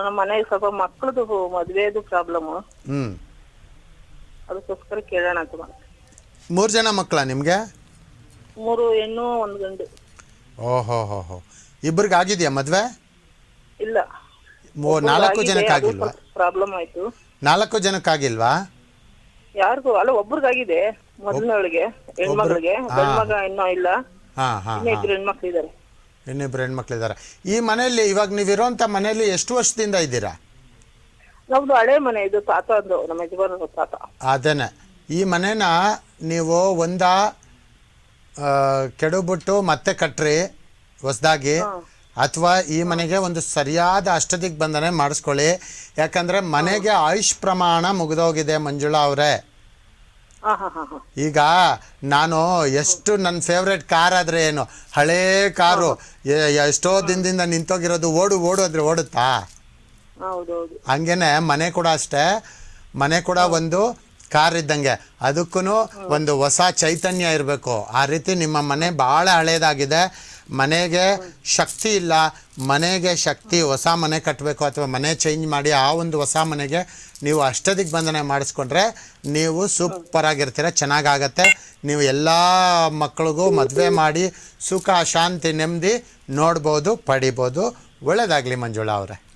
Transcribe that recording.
ನಮ್ಮ ಮನೆಗೆ ಸ್ವಲ್ಪ ಮಕ್ಕಳದು ಮದ್ವೆದು ಪ್ರಾಬ್ಲಮ್ ಹ್ಮ್. ಅದಕ್ಕೋಸ್ಕರ ಕೇಳೋಣ ಅಂತ ಮಾಡ್ತೀನಿ ಮೂರು ಜನ ಮಕ್ಕಳ ನಿಮಗೆ? ಮೂರು ಹೆಣ್ಣು ಒಂದು ಗಂಡು. ಓಹೋ ಹೋ ಹೋ. ಇಬ್ಬರಿಗೆ ಆಗಿದೆಯಾ ಮದ್ವೆ? ಇಲ್ಲ. ಮೂ ನಾಲ್ಕು ಜನಕ್ಕೆ ಆಗಿಲ್ವಾ? ಪ್ರಾಬ್ಲಮ್ ಆಯ್ತು. ನಾಲ್ಕು ಜನಕ್ಕಾಗಿಲ್ವಾ ಯಾರಿಗೂ ಅಲ್ಲ ಒಬ್ರಿಗಾಗಿದೆ ಮೊದಲನೇವಳಿಗೆ ಹೆಣ್ಮಗಳಿಗೆ. ಗಂಡ್ ಮಗ ಇನ್ನೂ ಇಲ್ಲ. ಹಾಂ ಹಾಂ ಇನ್ನೂ ಇಬ್ರು ಹೆಣ್ಮಕ್ಳು ಇನ್ನಿಬ್ರು ಹೆಣ್ಮಕ್ಳಿದ್ದಾರೆ. ಈ ಮನೆಯಲ್ಲಿ ಇವಾಗ ನೀವಿರೋಂಥ ಮನೆಯಲ್ಲಿ ಎಷ್ಟು ವರ್ಷದಿಂದ ಇದ್ದೀರಾ? ನಮ್ದು ಹಳೆ ಮನೆ ಇದು ತಾತ ನಮ್ಮ ಯಜಮಾನ ತಾತ. ಅದೇನೆ ಈ ಮನೆನ ನೀವು ಒಂದ ಆ, ಕೆಡವ್ಬಿಟ್ಟು ಮತ್ತೆ ಕಟ್ರಿ ಹೊಸದಾಗಿ. ಅಥವಾ ಈ ಮನೆಗೆ ಒಂದು ಸರಿಯಾದ ಅಷ್ಟದಿಗ್ ಬಂದನೆ ಮಾಡಿಸ್ಕೊಳ್ಳಿ. ಯಾಕಂದ್ರೆ ಮನೆಗೆ ಆಯುಷ್ ಪ್ರಮಾಣ ಮುಗಿದೋಗಿದೆ ಮಂಜುಳಾ ಅವರೇ. ಈಗ ನಾನು ಎಷ್ಟು ನನ್ನ ಫೇವ್ರೆಟ್ ಕಾರ್ ಆದ್ರೆ ಏನು? ಹಳೇ ಕಾರು. ಎಷ್ಟೋ ದಿನದಿಂದ ನಿಂತೋಗಿರೋದು ಓಡು ಓಡು ಅಂದ್ರೆ ಓಡುತ್ತಾ? ಹಂಗೇನೆ ಮನೆ ಕೂಡ ಅಷ್ಟೇ. ಮನೆ ಕೂಡ ಒಂದು ಕಾರ್ ಇದ್ದಂಗೆ. ಅದಕ್ಕೂ ಒಂದು ಹೊಸ ಚೈತನ್ಯ ಇರಬೇಕು. ಆ ರೀತಿ ನಿಮ್ಮ ಮನೆ ಭಾಳ ಹಳೇದಾಗಿದೆ. ಮನೆಗೆ ಶಕ್ತಿ ಇಲ್ಲ, ಮನೆಗೆ ಶಕ್ತಿ, ಹೊಸ ಮನೆ ಕಟ್ಟಬೇಕು ಅಥವಾ ಮನೆ ಚೇಂಜ್ ಮಾಡಿ ಆ ಒಂದು ಹೊಸ ಮನೆಗೆ ನೀವು ಅಷ್ಟದಿಗೆ ಬಂಧನೆ ಮಾಡಿಸ್ಕೊಂಡ್ರೆ ನೀವು ಸೂಪರ್ ಆಗಿರ್ತೀರ, ಚೆನ್ನಾಗಾಗತ್ತೆ. ನೀವು ಎಲ್ಲ ಮಕ್ಕಳಿಗೂ ಮದುವೆ ಮಾಡಿ ಸುಖ, ಶಾಂತಿ, ನೆಮ್ಮದಿ ನೋಡ್ಬೋದು, ಪಡಿಬೋದು. ಒಳ್ಳೆಯದಾಗಲಿ ಮಂಜುಳಾ ಅವರೇ.